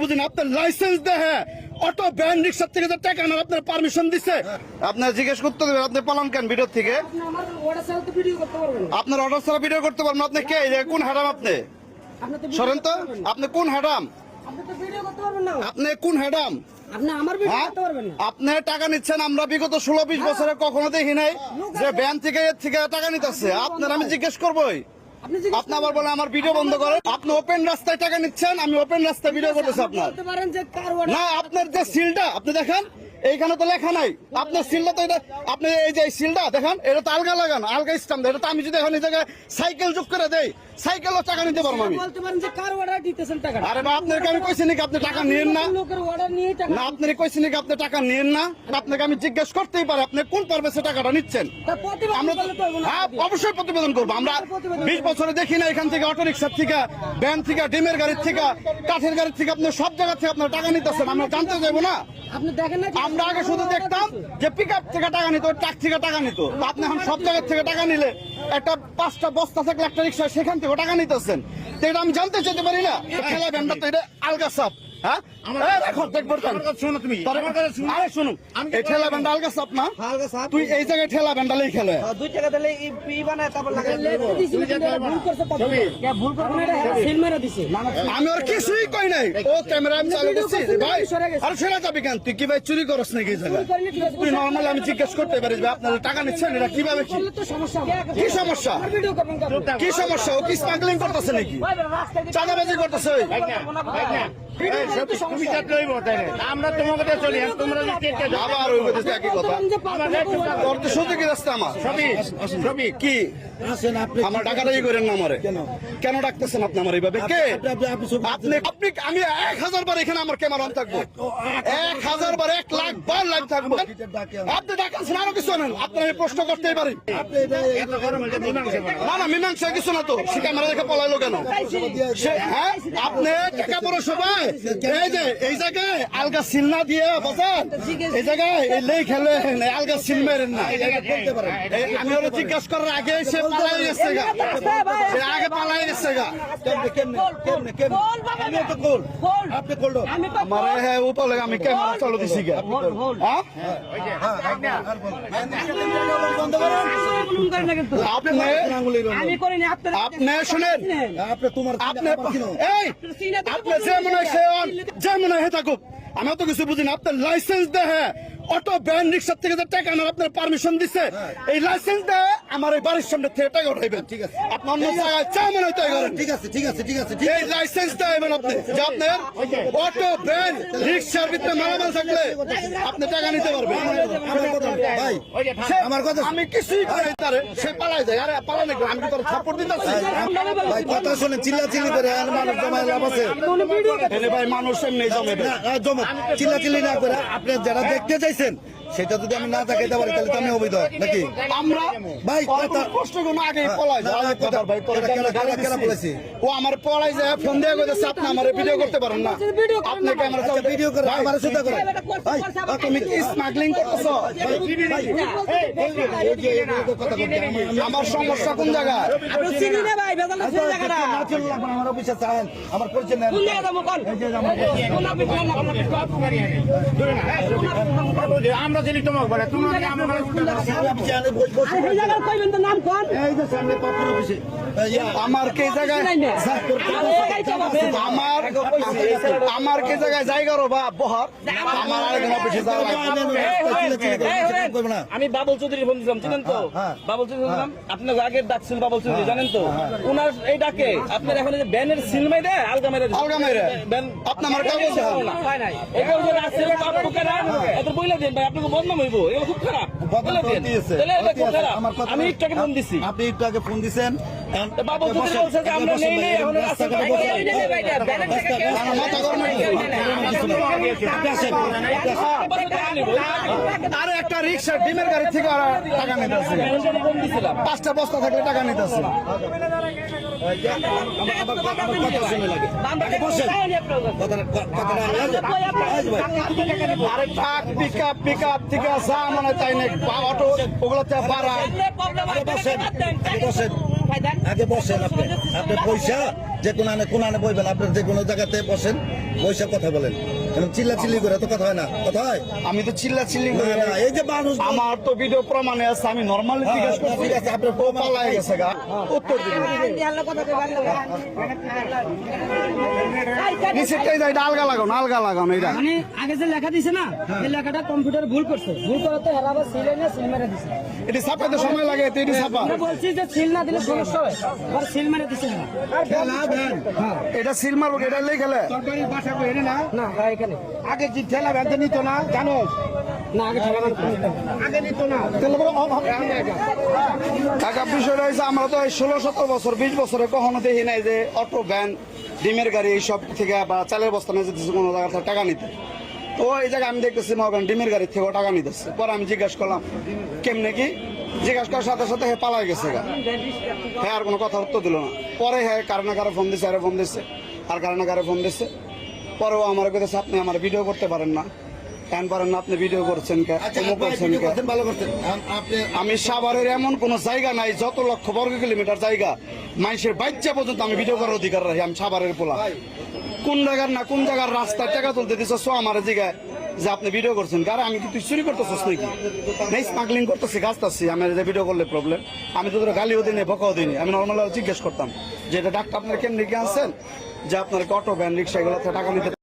বুঝেন আপনার লাইসেন্স দেহে অটো ব্যান রিক্সার থেকে যে টাকা নেন আপনার পারমিশন দিছে। আপনার জিজ্ঞেস করতে দেবেন আপনি পালান কেন ভিডিও থেকে? আপনার অর্ডার ছাড়া ভিডিও করতে পারবেন আপনি কে? এই যে কোন হ্যাডাম আপনি? সরেন তো আপনি কোন হ্যাডাম আপনি তো ভিডিও করতে পারবেন না। আপনি কোন হ্যাডাম আপনি আমার ভিডিও হ্যাঁ? করতে পারবেন না। আপনি টাকা নিচ্ছেন আমরা বিগত ষোলো বিশ বছরে কখনো দেখি নাই যে ব্যাংক থেকে থেকে টাকা নিতেছে। আপনার আমি জিজ্ঞেস করবোই। আপনি আবার বলে আমার ভিডিও বন্ধ করেন। আপনি ওপেন রাস্তায় টাকা নিচ্ছেন আমি ওপেন রাস্তায় ভিডিও করতেছি আপনার। না আপনার যে সিলটা আপনি দেখেন এইখানে তো লেখা নাই। আপনার সিলটা তো এটা আপনি এই যে সিলটা, দেখেন, এটা তো আলগা লাগান, আলগা স্টাম্প এটা তো আমি যদি এখন এই জায়গায় সাইকেল যোগ করে দেই, সাইকেলও টাকা নিতে পারব আমি। আরে বা আপনাকে আমি কইছি নাকি আপনি টাকা নিয়েন না? না আপনি কইছি নাকি আপনি টাকা নিয়েন না? আপনাকে আমি জিজ্ঞেস করতেই পারি, আপনি কোন পারপাসে টাকাটা নিচ্ছেন? আমরা। হ্যাঁ অবশ্যই প্রতিবেদন করব। আমরা বিশ বছরে দেখি না এখান থেকে অটো রিক্সার থেকে, ভ্যান থেকে, ডিমের গাড়ির থেকে, কাঠের গাড়ির থেকে, আপনি সব জায়গা থেকে আপনার টাকা নিতেছেন, আমরা জানতে চাইব না। আমরা আগে শুধু দেখতাম যে পিক থেকে টাকা নিত ট্রাক থেকে টাকা নিত। আপনি এখন সব জায়গার থেকে টাকা নিলে একটা পাঁচটা বস্তা থাকলে একটা রিক্সা সেখান থেকে টাকা নিতেছেন। তো এটা আমি জানতে চাইতে পারি না। খেলা ব্যান্ডটা তো এটা আলগা সাপ। হ্যাঁ তুই এই জায়গায় ঠেলা ব্যান্ডালেই খেলে দুই টাকা দিলে। আমি ওর কিছুই কই নাই ও ক্যামেরা আমি চালু করছি ভাই সরে গেছে। যাবি কেন তুই কি ভাই চুরি করস নাকি। তুই নর্মাল আমি জিজ্ঞেস করতে পারিস ভাই আপনারা টাকা নিচ্ছেন এটা কীভাবে কি কি সমস্যা? কি সমস্যা ও কি স্মাগলিং করতেছে নাকি চাঁদাবাজি করতেছে আমরা তোমাকে দিয়ে চলি তোমরা যদি টেকে যাও। আবার ওই কথা একই কথা। বলতে পারেন যে পাঁচ টাকা order তোর তো সুযোগী রাস্তা আমার? সবই, সবই। কি? আমার টাকাটাই করেন না আমারে। কেন? ডাকতেছেন আপনি আমার এইভাবে? কে? আপনি আপনি আমি এক হাজার বার এখানে আমার ক্যামেরা অন থাকব। এক হাজার বার এক লাখ বার লাইভ থাকব। আপনি ডাকাচ্ছেন আরও কিছু নেন আপনি আমি প্রশ্ন করতেই পারি। না না মীমাংসা কিছু না তো। সে ক্যামেরা দেখে পলাইলো কেন? হ্যাঁ? আপনি টাকা পড়ো সবাই এই যে এই জায়গায় আলগা সিল না দিয়ে বাজান এই জায়গায় এই লেই খেলে আলগা সিল মেরেন না। আমি ওরা জিজ্ঞাসা করার আগে সে পালাই গেছে গা। সে আগে পালাই গেছে গা। আমার উপলে আমি ক্যামেরা চালু দিছি হ্যাঁ? বলুন করেন না কিন্তু। আপনি আপনি শুনেন। আপনি তোমার আপনি এই আপনি যে মনে হয় মনে হয় থাকুক আমি তো কিছু বুঝি না। আপনার লাইসেন্স অটো ব্যান রিক্সার থেকে যে টাকা নেন আপনার পারমিশন দিছে এই লাইসেন্স দেহে আমার এই বাড়ির সামনে থেকে টাকা উঠাইবেন ঠিক আছে। আপনি অন্য জায়গায় যা মনে হয় করেন ঠিক আছে ঠিক আছে ঠিক আছে এই লাইসেন্স দেবেন আপনি। যে আপনার অটো ব্যান রিক্সার ভিতরে মালামাল থাকলে আপনি টাকা নিতে পারবেন। আমার কথা ভাই আমার কথা আমি কিছুই করি তারে সে পালাই যায়। আরে পালাই নাকি? আমি তোর সাপোর্ট দিতেছি ভাই কথা শুনে চিল্লা চিল্লি করে আর মানুষ জমায় লাভ আছে। ভাই মানুষ এমনি জমে। না, চিল্লা চিল্লি না করে। আপনি যারা দেখতে চাইছেন সেটা যদি আমি না দেখাইতে পারি তাহলে তো আমি অবৈধ নাকি আমরা ভাই, কষ্ট কোনো আগে পলাই না, না, কথা- ভাই তোর কেন কেন- কেন- কেন বলেছি? ও আমার পলাই যায় ফোন দিয়ে কইতেছে আপনি আমার ভিডিও করতে পারেন না আপনি ক্যামেরা আচ্ছা, চালাতে ভিডিও করে আমার সুদা করে ভাই তুমি কি স্মাগলিং করতেছো আমার সমস্যা কোন জায়গায় আপনি চিনি না ভাই, বেজাল এই জায়গাটা। না চলুন এখন আমার অফিসে চান আমার পরিচয় নেন কোন জায়গা? কোন আপনি কোন আপনি? আমরা চিনি তোমাকে বলে তুমি আমরা আর এই জায়গার কইবেন তো নাম কোন? এই যে সামনে পাপড় অফিসে। আমার কে জায়গায়? না। আমার আমার কে জায়গায়? জায়গার বহার। আমার আরেকজন অফিসে যাওয়া আমি বাবুল চৌধুরী ফোন দিলাম চিনেন তো? হ্যাঁ। বাবুল চৌধুরী দিলাম আপনার আগের ডাক ছিল বাবুল চৌধুরী জানেন তো? ওনার এই ডাকে আপনার এখন যে ব্যানের সিল মেরে আলগা মেরে আলগা মেরে? ব্যান আপনি আমার কাগজ দেখান। এটা ওই যে রাস্তায় বাপু কেনা এত বইলা দেন ভাই আপনাকে বদনাম হইব এগুলো খুব খারাপ। আমি একটু আগে ফোন দিছি। আপনি একটু আগে ফোন দিছেন। তো বাবুল চৌধুরী বলছে যে আমরা নেই নেই এখন? আরে একটা রিক্সা ডিমের গাড়ি থেকে টাকা নিতেছে। পাঁচটা বস্তা থাকলে টাকা নিতেছে। থেকে যা মনে তাই নেই। অটো ওগুলোতে ভাড়া বসেন। আগে বসেন আপনি। আপনি পয়সা যে কোন আনে কোন আনে বইবেন আপনি যে কোনো জায়গাতে বসেন পয়সা কথা বলেন। কারণ চিল্লা চিল্লি করে তো কথা হয় না? কথা হয়? আমি তো চিল্লা চিল্লি না না এই যে মানুষ আমার তো ভিডিও প্রমাণে আছে আমি নর্মালি হ্যাঁ, জিজ্ঞেস করছি ঠিক আছে, আপনার ও পালাই গেছে গা। উত্তর দিন নিচেরটাই যায় আলগা এটা মানে আগে যে লেখা দিছে না এই লেখাটা কম্পিউটার ভুল করছে। ভুল করাতে এরা সিলে নিয়ে সিল মেরে দিছে। এটি সময় লাগে ছাপা। বলছি যে সিল না দিলে সমস্যা হয়। সিল মেরে দিছে না এটা সিল মারবো এটা লেগে গেলে সরকারি ভাষা কই না? না হ্যাঁ, এখানে। আগে যে ঠেলা ভ্যানতে নিত না জানো না আগে ঠেলা মারতে আগে নিত না। টাকা বিষয়টা হয়েছে আমরা তো এই ষোলো সতেরো বছর বিশ বছরে কখনো দেখি নাই যে অটো ভ্যান ডিমের গাড়ি এইসব থেকে বা চালের বস্তা নিয়ে যেতেছে কোনো জায়গা টাকা নিতে। তো এই জায়গায় আমি দেখতেছি মগান ডিমের গাড়ি থেকেও টাকা নিতেছে। পরে আমি জিজ্ঞাসা করলাম কেমনে কি? জিজ্ঞাসা করার সাথে সাথে হ্যাঁ পালাই গেছে গা। হ্যাঁ আর কোনো কথা উত্তর দিল না। পরে হ্যাঁ কারও ফোন দিছে আরে ফোন দিচ্ছে আর কারণে কারও ফোন দিচ্ছে পরেও আমার কাছে আপনি আমার ভিডিও করতে পারেন না। কেন পারেন না? আপনি ভিডিও করছেন আমি সাভারের এমন কোন জায়গা নাই যত লক্ষ বর্গ কিলোমিটার জায়গা মানুষের বাচ্চা পর্যন্ত আমি ভিডিও করার অধিকার রাখি আমি সাভারের পোলা। কোন জায়গার না কোন জায়গার রাস্তায় টাকা তুলতে দিচ্ছ সো আমার জায়গায় যে আপনি ভিডিও করছেন, কারণ আমি কিন্তু চুরি করতেছিস নাকি? নেই স্মাগলিং করতেছি, গাছতাছি, আমি যে ভিডিও করলে প্রবলেম আমি তো গালিও দিই বকাও দিইনি আমি নর্মাল জিজ্ঞেস করতাম যে এটা ডাক্তার আপনার কেমনি কি আছেন যে আপনার অটো ভ্যান রিক্সা এগুলো টাকা নিতে